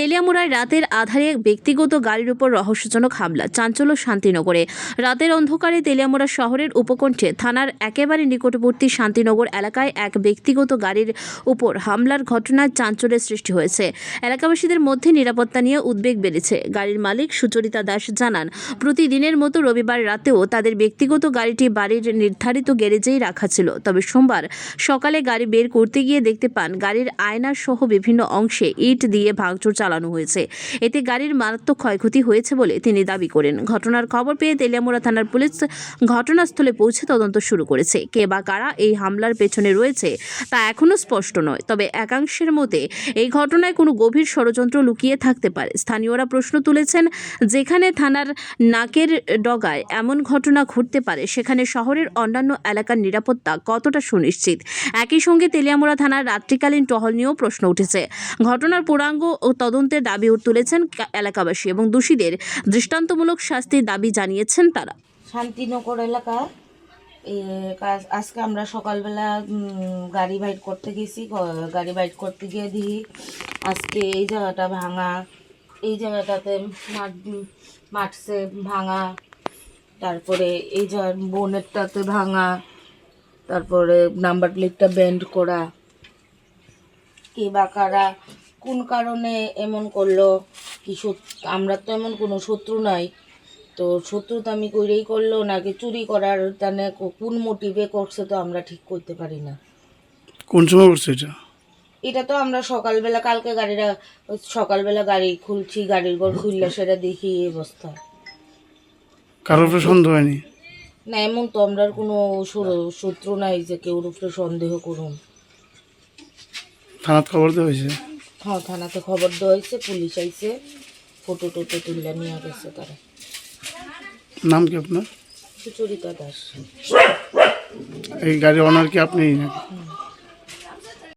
তেলিয়ামুড়ায় রাতের আধারে ব্যক্তিগত গাড়ির উপর রহস্যজনক হামলা, চাঞ্চল্য শান্তিনগরে। রাতের অন্ধকারে তেলিয়ামুড়া শহরের উপকণ্ঠে থানার একেবারে নিকটবর্তী শান্তিনগর এলাকায় এক ব্যক্তিগত গাড়ির উপর হামলার ঘটনায় চাঞ্চল্যের সৃষ্টি হয়েছে। এলাকাবাসীদের মধ্যে নিরাপত্তা নিয়ে উদ্বেগ বেড়েছে। গাড়ির মালিক সুচরিতা দাস জানান, প্রতিদিনের মতো রবিবার রাতেও তাদের ব্যক্তিগত গাড়িটি বাড়ির নির্ধারিত গ্যারেজেই রাখা ছিল। তবে সোমবার সকালে গাড়ি বের করতে গিয়ে দেখতে পান, গাড়ির আয়না সহ বিভিন্ন অংশে ইট দিয়ে ভাঙচুর চালানো হয়েছে। এতে গাড়ির মারাত্মক ক্ষয়ক্ষতি হয়েছে বলে তিনি দাবি করেন। ঘটনার খবর পেয়ে তেলিয়ামুড়া থানার পুলিশ ঘটনাস্থলে পৌঁছে তদন্ত শুরু করেছে। কে বা কারা এই হামলার পেছনে রয়েছে তা এখনও স্পষ্ট নয়। তবে একাংশের মতে এই ঘটনায় কোনো গভীর ষড়যন্ত্র লুকিয়ে থাকতে পারে। স্থানীয়রা প্রশ্ন তুলেছেন, যেখানে থানার নাকের ডগায় এমন ঘটনা ঘটতে পারে, সেখানে শহরের অন্যান্য এলাকার নিরাপত্তা কতটা সুনিশ্চিত? একই সঙ্গে তেলিয়ামুড়া থানার রাত্রিকালীন টহল নিয়েও প্রশ্ন উঠেছে। ঘটনার পূর্ণাঙ্গ ও তদন্তের দাবি তুলেছেন এলাকাবাসী এবং দোষীদের দৃষ্টান্তমূলক শাস্তির দাবি জানিয়েছেন তারা। শান্তিনগর এলাকা আজকে আমরা সকালবেলা গাড়ি বাইট করতে গেছি গাড়ি বাইট করতে গিয়ে দিই আজকে এই জায়গাটা ভাঙা, এই জায়গাটাতে মাঠ মাঠছে ভাঙা, তারপরে এই জায়গার বোনেরটাতে ভাঙা, তারপরে নাম্বার প্লেটটা ব্যান্ড করা, কে বা কারা কোন কারণে এমন করল? কি আমরা তো এমন কোনো শত্রু নাই। তো শত্রু তো আমি কইরেই করল নাকি চুরি করার তানে কোন মোটিভে করছে তো আমরা ঠিক করতে পারি না। কোন সময় করছে এটা? এটা তো আমরা সকালবেলা কালকে গাড়িটা সকালবেলা গাড়ি খুলছি গাড়ির ঘর খুললে সেটা দেখি এই অবস্থা। কারোর উপরে সন্দেহ হয়নি? না এমন তো আমরা আর কোনো শত্রু নাই যে কেউর উপরে সন্দেহ করুন। থানাত খবর দেওয়া হয়েছে? হ্যাঁ থানাতে খবর দেওয়া হয়েছে পুলিশ আইছে ফটো টোটো তুলে নিয়ে গেছে তারা। নাম কি আপনার? সুচরিতা দাস। এই গাড়ি ওনার কি আপনি? নাকি